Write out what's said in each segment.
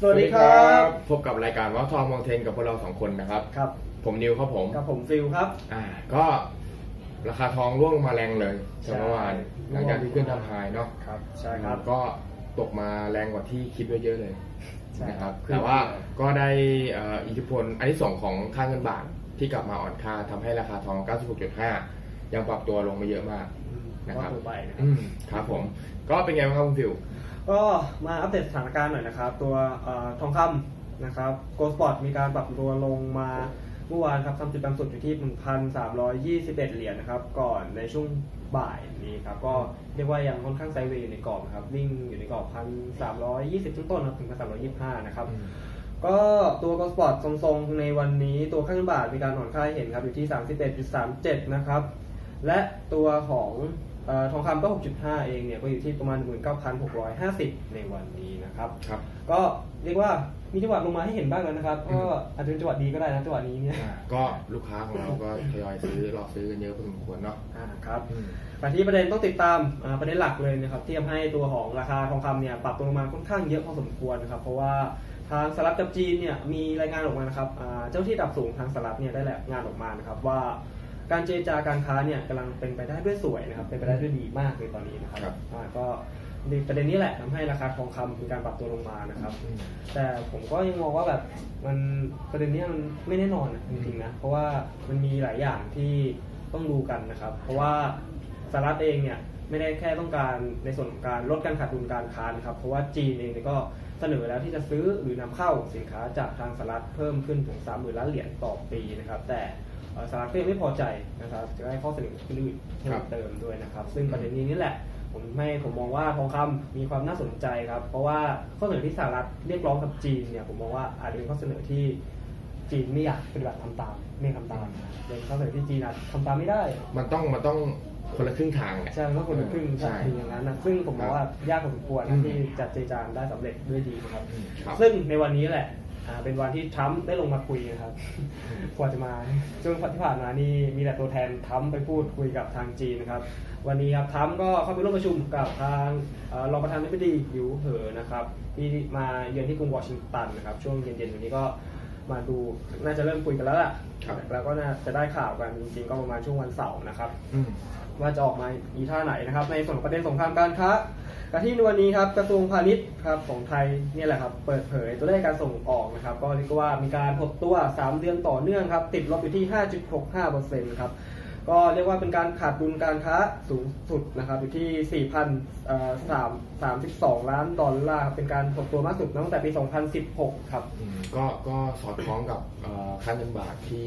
สวัสดีครับ พบกับรายการว่าทองมองเทนกับพวกเราสองคนนะครับ ครับ ผมนิวครับผม กับผมฟิลครับ อ่า ก็ราคาทองร่วงลงมาแรงเลยใช่จากเมื่อวานหลังจากที่ขึ้นทำไฮเนาะ ครับ ใช่ครับ ก็ตกมาแรงกว่าที่คิดไว้เยอะเลยใช่นะครับครับ แต่ว่าก็ได้เอ่ออิทธิพลอันที่สองของค่าเงินบาทที่กลับมาอ่อนค่าทำให้ราคาทอง 96.5 ยังปรับตัวลงมาเยอะมากอืมนะครับว่าตัวไปนะคอืรับมครับผม ก็เป็นไงบ้างครับคุณฟิว ก็มาอัปเดตสถานการณ์หน่อยนะครับ ตัวอทองคำนะครับโกลด์สปอร์ตมีการปรับตัวลงมาเมื่อวานครับทำจุดต่ำสุดอยู่ที่ 1,321 เหรียญนะครับ ก่อนในช่วงบ่ายนี้ครับ ก็เรียกว่ายังค่อนข้างไซเวย์อยู่ในกรอบนะครับ วิ่งอยู่ในกรอบ 1,320 ต้นๆนะครับถึง 1,325 นะครับ ก็ตัวกอสปอร์ตทรงๆ ในวันนี้ตัวค่าเงินบาทมีการอ่อนค่าเห็นครับ อยู่ที่ 31.37 นะครับ และตัวของ ทองคำก็ 6.5 เองเนี่ยก็อยู่ที่ประมาณ 19,650 ในวันนี้นะครับครับ ก็เรียกว่ามีจังหวะลงมาให้เห็นบ้างแล้วนะครับ ก็อาจจะเป็นจังหวะดีก็ได้นะจังหวะนี้เนี่ยอ่าก็ลูกค้าของเราก็ทยอยซื้อรอซื้อกันเยอะพอสมควรเนาะอ่าครับอืมแต่ที่ประเด็นต้องติดตามอ่าประเด็นหลักเลยนะครับที่ทำให้ตัวของราคาทองคำเนี่ยปรับตัวลงมาค่อนข้างเยอะพอสมควรนะครับเพราะว่าทางสหรัฐกับจีนเนี่ยมีรายงานออกมานะครับอ่าเจ้าที่ระดับสูงทางสหรัฐเนี่ยได้แหละงานออกมานะครับว่า การเจรจาการค้าเนี่ยกำลังเป็นไปได้ด้วยสวยนะครับเป็นไปได้ด้วยดีมากเลยตอนนี้นะครับครับอ่าก็ประเด็นนี้แหละทำให้ราคาทองคำมีการปรับตัวลงมานะครับอืมแต่ผมก็ยังมองว่าแบบมันประเด็นเนี้ยมันไม่แน่นอนอะจริงๆนะเพราะว่ามันมีหลายอย่างที่ต้องดูกันนะครับ เพราะว่าสหรัฐเองเนี่ยไม่ได้แค่ต้องการในส่วนของการลดการขาดดุลการค้านะครับ เพราะว่าจีนเองเนี่ยก็เสนอแล้วที่จะซื้อหรือนำเข้าสินค้าจากทางสหรัฐเพิ่มขึ้นถึง 3 0,000 ล้านเหรียญต่อปีนะครับ แต่เอ่อ สหรัฐก็ยังไม่พอใจนะครับจะได้ข้อเสนออื่นๆเพิ่ครัมบเติมด้วยนะครับ ซึ่งประเด็นนี้นี่แหละ ผมให้ผมมองว่าทองคำมีความน่าสนใจครับ เพราะว่าข้อเสนอที่สหรัฐเรียกร้องกับจีนเนี่ยผมมองว่าอาจจะเป็นข้อเสนอที่จีนไม่อยากปฏิบัติทำตามไม่ทำตามนะเป็นข้อเสนอที่จีนอาจทำตามไม่ได้ มันต้องมันต้องคนละครึ่งทางแหละใช่มันก็คนละครึ่งใช่ใช่อย่างนั้นนะซึ่งผมมองว่ายากพอสมควรอืนะมที่จะเจรจาได้สำเร็จด้วยดีนะครับอืมครับ ซึ่งในวันนี้แหละอ่า เป็นวันที่ทรัมป์ได้ลงมาคุยนะครับกว่าจะมาช่วงที่ผ่านมานี่มีแต่ตัวแทนทรัมป์ไปพูดคุยกับทางจีนนะครับ วันนี้ครับทรัมป์ก็เข้าไปร่วมประชุมกับทางเอ่อรองประธานาธิบดีหยิวเหอนะครับที่มาเยือนที่กรุงวอชิงตันนะครับช่วงเย็นๆวันนี้ก็มาดูน่าจะเริ่มคุยกันแล้วล่ะครับแล้วก็น่าจะได้ข่าวกันจริงๆก็ประมาณช่วงวันเสาร์นะครับอืม ว่าจะออกมาอีท่าไหนนะครับ ในส่วนของประเด็นสงครามการค้าการที่นวันนี้ครับกระทรวงพาณิชย์ครับของไทยเนี่ยแหละครับเปิดเผยตัวเลขการส่งออกนะครับก็เรียกว่ามีการหดตัว 3 เดือนต่อเนื่องครับติดลบอยู่ที่ 5.65%ครับ ก็เรียกว่าเป็นการขาดดุลการค้าสูงสุดนะครับอยู่ที่ 4,332 ล้านดอลลาร์ครับเป็นการหดตัวมากสุดตั้งแต่ปี 2016 ครับอืมก็ก็สอดคล้องกับเอ่อค่าเงินบาทที่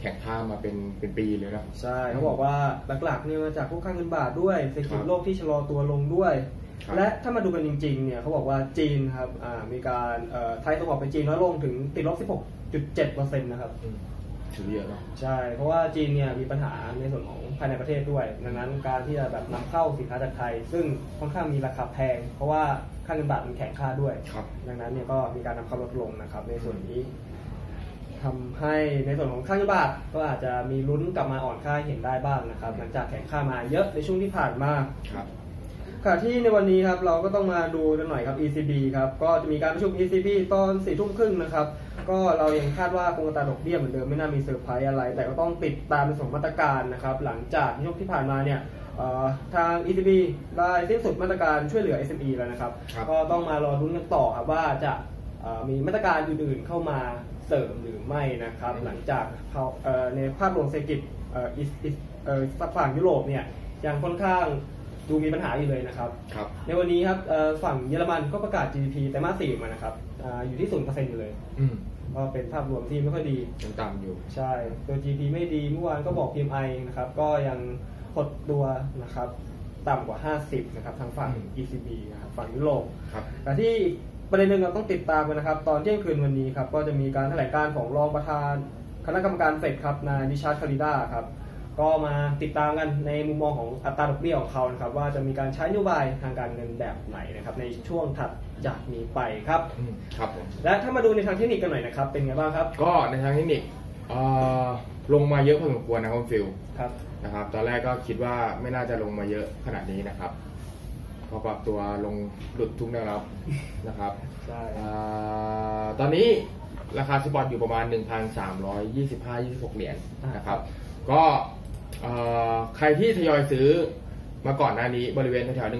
แข่งค่ามาเป็นเป็นปีเลยนะใช่เขาบอกว่าหลักๆเนี่ยมาจากพวกค่าเงินบาทด้วยเศรษฐกิจครับโลกที่ชะลอตัวลงด้วยครับและถ้ามาดูกันจริงๆเนี่ยเขาบอกว่าจีนครับอ่ามีการเอ่อไทยส่งออกไปจีนน้อยลงถึงติดลบ 16.7%นะครับอืม ถือเยอะเนาะใช่ เพราะว่าจีนเนี่ยมีปัญหาในส่วนของภายในประเทศด้วย ดังนั้นการที่จะแบบนำเข้าสินค้าจากไทย ซึ่งค่อนข้างมีราคาแพง เพราะว่าค่าเงินบาทมันแข็งค่าด้วยครับดังนั้นเนี่ยก็มีการนำเข้าลดลงนะครับ ในส่วนนี้ทำให้ในส่วนของค่าเงินบาทก็อาจจะมีลุ้นกลับมาอ่อนค่าให้เห็นได้บ้างนะครับ หลังจากแข็งค่ามาเยอะในช่วงที่ผ่านมาครับ ค่ะที่ในวันนี้ครับเราก็ต้องมาดูกันหน่อยครับ ECB ครับก็จะมีการประชุม ECB ตอนสี่ทุ่มครึ่งนะครับก็เรายังคาดว่าคงอัตราดอกเบี้ยเหมือนเดิมไม่น่ามีเซอร์ไพรส์อะไร แต่ก็ต้องติดตามในส่วนของมาตรการนะครับหลังจากที่ช่วงที่ผ่านมาเนี่ยเอ่อทาง ECB ได้สิ้นสุดมาตรการช่วยเหลือ SME แล้วนะครับครับก็ต้องมารอรุ้นกันต่อครับว่าจะเอ่อมีมาตรการอื่นๆเข้ามาเสริมหรือไม่นะครับหลังจากเขาเอ่อในภาพรวมเศรษฐกิจเอ่ออิสอิสเอ่อฝั่งยุโรปเนี่ยยังค่อนข้าง ดูมีปัญหาอยู่เลยนะครับ ครับในวันนี้ครับเอ่อฝั่งเยอรมันก็ประกาศ GDP ไตรมาสสี่ออกมานะครับอาอยู่ที่ศูนย์เปอร์เซ็นต์อยู่เลยอืมก็เป็นภาพรวมที่ไม่ค่อยดียังต่ำอยู่ ใช่ตัว GDP ไม่ดีเมื่อวานก็บอก PMI นะครับก็ยังหดตัวนะครับต่ำกว่า 50 นะครับทางฝั่งอืม ECB นะครับฝั่งยุโรปครับแต่ที่ประเด็นหนึ่งเราต้องติดตามกันนะครับ ตอนเที่ยงคืนวันนี้ครับก็จะมีการแถลงการของรองประธาน คณะกรรมการเฟดครับนายนิชาร์ดคาริด้าครับ ก็มาติดตามกันในมุมมองของอัตราดอกเบี้ยของเขานะครับว่าจะมีการใช้นโยบายทางการเงินแบบไหนนะครับในช่วงถัดจากนี้ไปครับอืมครับผมและถ้ามาดูในทางเทคนิคกันหน่อยนะครับเป็นไงบ้างครับ ก็ในทางเทคนิคเอ่อลงมาเยอะพอสมควรนะครับคุณฟิลครับนะครับตอนแรกก็คิดว่าไม่น่าจะลงมาเยอะขนาดนี้นะครับ พอปรับตัวลงหลุดทุกแนวรับนะครับใช่อ่าตอนนี้ราคาสปอร์ตอยู่ประมาณ 1,325-26 เหรียญนะครับ ก็เอ่อ ใครที่ทยอยซื้อมาก่อนหน้านี้บริเวณแถวๆ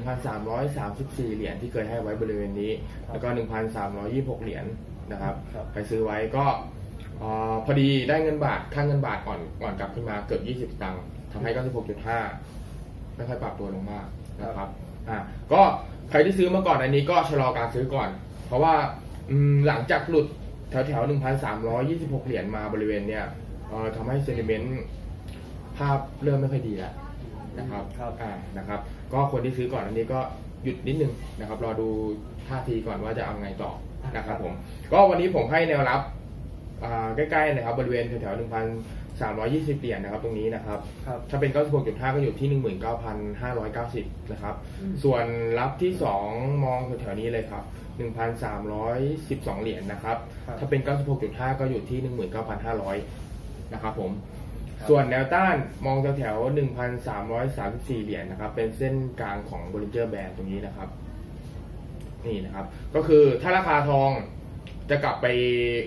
1,334 เหรียญที่เคยให้ไว้บริเวณนี้ แล้วก็ 1,326 เหรียญนะครับครับใครซื้อไว้ก็เอ่อพอดีได้เงินบาทค่าเงินบาทอ่อนอ่อนกลับขึ้นมาเกือบ 20 ตังค์ทำให้ 96.5 ไม่ค่อยปรับตัวลงมากนะครับอ่าก็ใครที่ซื้อมาก่อนอันนี้ก็ชะลอการซื้อก่อน เพราะว่าอืมหลังจากหลุดแถวแถว1,326 เหรียญมาบริเวณเนี้ยเอ่อทำให้เซนิเมนต์ ภาพเริ่มไม่ค่อยดีแล้วนะครับครับอ่านะครับ ก็คนที่ซื้อก่อนอันนี้ก็หยุดนิดนึงนะครับ รอดูท่าทีก่อนว่าจะเอาไงต่อนะครับผม ก็วันนี้ผมให้แนวรับอ่าใกล้ๆนะครับบริเวณแถวๆ1,320เหรียญนะครับตรงนี้นะครับครับถ้าเป็น96.5ก็อยู่ที่19,590นะครับอืมส่วนรับที่2มองแถวๆนี้เลยครับ1,312เหรียญนะครับครับถ้าเป็น96.5ก็อยู่ที่19,500นะครับผมครับ ส่วนแนวต้านมองแถวๆ1,334 เหรียญนะครับ เป็นเส้นกลางของ Bollinger Band ตรงนี้นะครับ นี่นะครับ ก็คือถ้าราคาทองจะกลับไป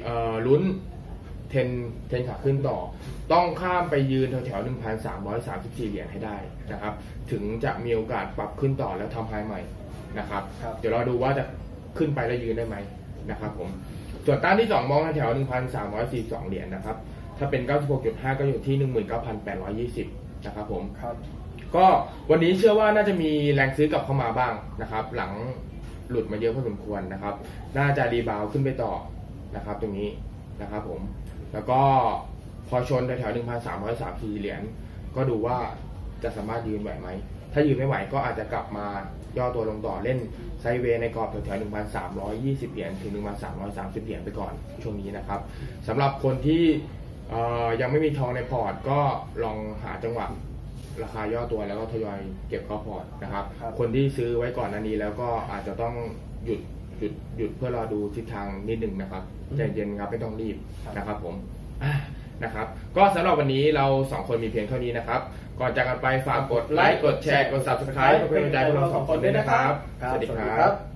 เอ่อลุ้นเทนเทนขาขึ้นต่อ ต้องข้ามไปยืนแถวๆ1,334 เหรียญให้ได้นะครับ ถึงจะมีโอกาสปรับขึ้นต่อแล้วทำไฮใหม่นะครับครับเดี๋ยวเราดูว่าจะขึ้นไปแล้วยืนได้ไหมนะครับผม ส่วนต้านที่ 2 มองแถว1,342 เหรียญนะครับ ถ้าเป็น 96.5 ก็อยู่ที่ 19,820 นะครับผม ครับ ก็วันนี้เชื่อว่าน่าจะมีแรงซื้อกลับเข้ามาบ้างนะครับ หลังหลุดมาเยอะพอสมควรนะครับ น่าจะรีบาวด์ขึ้นไปต่อนะครับ ตรงนี้นะครับผม แล้วก็พอชนแถวๆ1,334เหรียญ ก็ดูว่าจะสามารถยืนไหวไหม ถ้ายืนไม่ไหวก็อาจจะกลับมาย่อตัวลงต่อเล่นไซด์เวย์ในกรอบแถวๆ1,320 เหรียญถึง 1,330 เหรียญไปก่อนช่วงนี้นะครับสำหรับคนที่เอ่อ ยังไม่มีทองในพอร์ตก็ลองหาจังหวะราคาย่อตัวแล้วก็ทยอยเก็บเข้าพอร์ตนะครับครับ คนที่ซื้อไว้ก่อนอันนี้แล้วก็อาจจะต้องหยุดหยุดหยุดเพื่อรอดูทิศทางนิดหนึ่งนะครับอืมใจเย็นครับไม่ต้องรีบครับนะครับผมอะนะครับ ก็สำหรับวันนี้เราสองคนมีเพียงเท่านี้นะครับ ก่อนจากกันไปฝากกดไลค์กดแชร์กด subscribe เพื่อเป็นกำลังใจให้พวกเราสองคนด้วยนะครับครับสวัสดีสวัสคดีรัครับบ